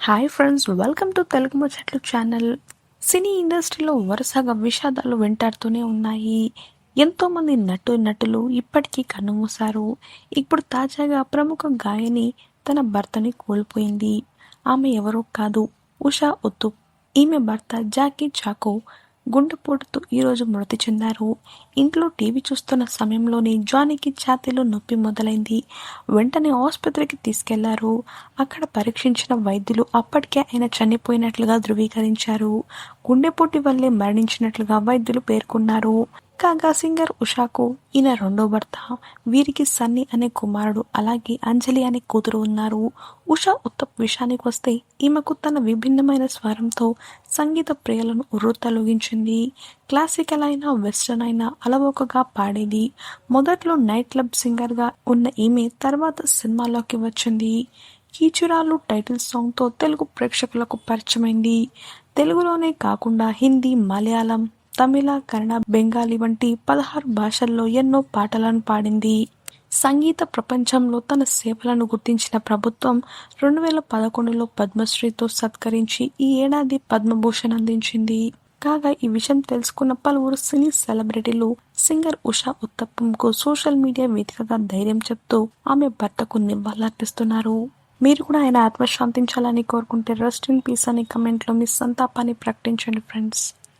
Hi friends welcome to Telugu ముచ్చట్లు channel సినీ ఇండస్ట్రీలో వరుసగా విషాదాలు వెంటాడుతూనే ఉన్నాయి. ఎంతోమంది నటు నటులు ఇప్పటికీ కన్నుమూశారు ఇప్పుడు తాజాగా ప్రముఖ గాయని తన భర్తని కోల్పోయింది. ఆమె ఎవరో కాదు ఉషా ఒత్తు. ఈమె భర్త జాకీ చాకో. గుండెపోటుతో ఈరోజు మృతి చెందారు. ఇంట్లో టీవీ చూస్తున్న సమయంలోనే జానీకి ఛాతీలో నొప్పి మొదలైంది. వెంటనే ఆసుపత్రికి తీసుకెళ్ళారు. అక్కడ పరీక్షించిన వైద్యులు అప్పటికే ఆయన చనిపోయినట్లుగా ధృవీకరించారు. గుండెపోటు వల్లే మరణించినట్లుగా వైద్యులు పేర్కొన్నారు. కాగా సింగర్ ఉషాకు ఈయన రెండో భర్త. వీరికి సన్నీ అనే కుమారుడు అలాగే అంజలి అనే కూతురు ఉన్నారు. ఉషా ఉత్తప్ విషయానికి వస్తే ఈమెకు తన విభిన్నమైన స్వరంతో సంగీత ప్రియులను ఉర్రుతలొగించింది క్లాసికల్ అయినా వెస్టర్న్ అయినా అలవోకగా పాడేది. మొదట్లో నైట్ క్లబ్ సింగర్గా ఉన్న ఈమె తర్వాత సినిమాలోకి వచ్చింది. కీచురాలు టైటిల్ సాంగ్తో తెలుగు ప్రేక్షకులకు పరిచయమైంది. తెలుగులోనే కాకుండా హిందీ మలయాళం తమిళ కన్నడ బెంగాలీ వంటి పదహారు భాషల్లో ఎన్నో పాటలను పాడింది. సంగీత ప్రపంచంలో తన సేవలను గుర్తించిన ప్రభుత్వం రెండు వేల పదకొండులో పద్మశ్రీతో సత్కరించి ఈ ఏడాది పద్మభూషణ్ అందించింది. కాగా ఈ విషయం తెలుసుకున్న పలువురు సినీ సెలబ్రిటీలు సింగర్ ఉషా ఉత్తప్పంకు సోషల్ మీడియా వేదికగా ధైర్యం చెప్తూ ఆమె భర్తకు నివాళులర్పిస్తున్నారు. మీరు కూడా ఆయన ఆత్మశాంతించాలని కోరుకుంటే రెస్ట్ ఇన్ పీస్ అనే కమెంట్లో మీ సంతాపాన్ని ప్రకటించండి ఫ్రెండ్స్.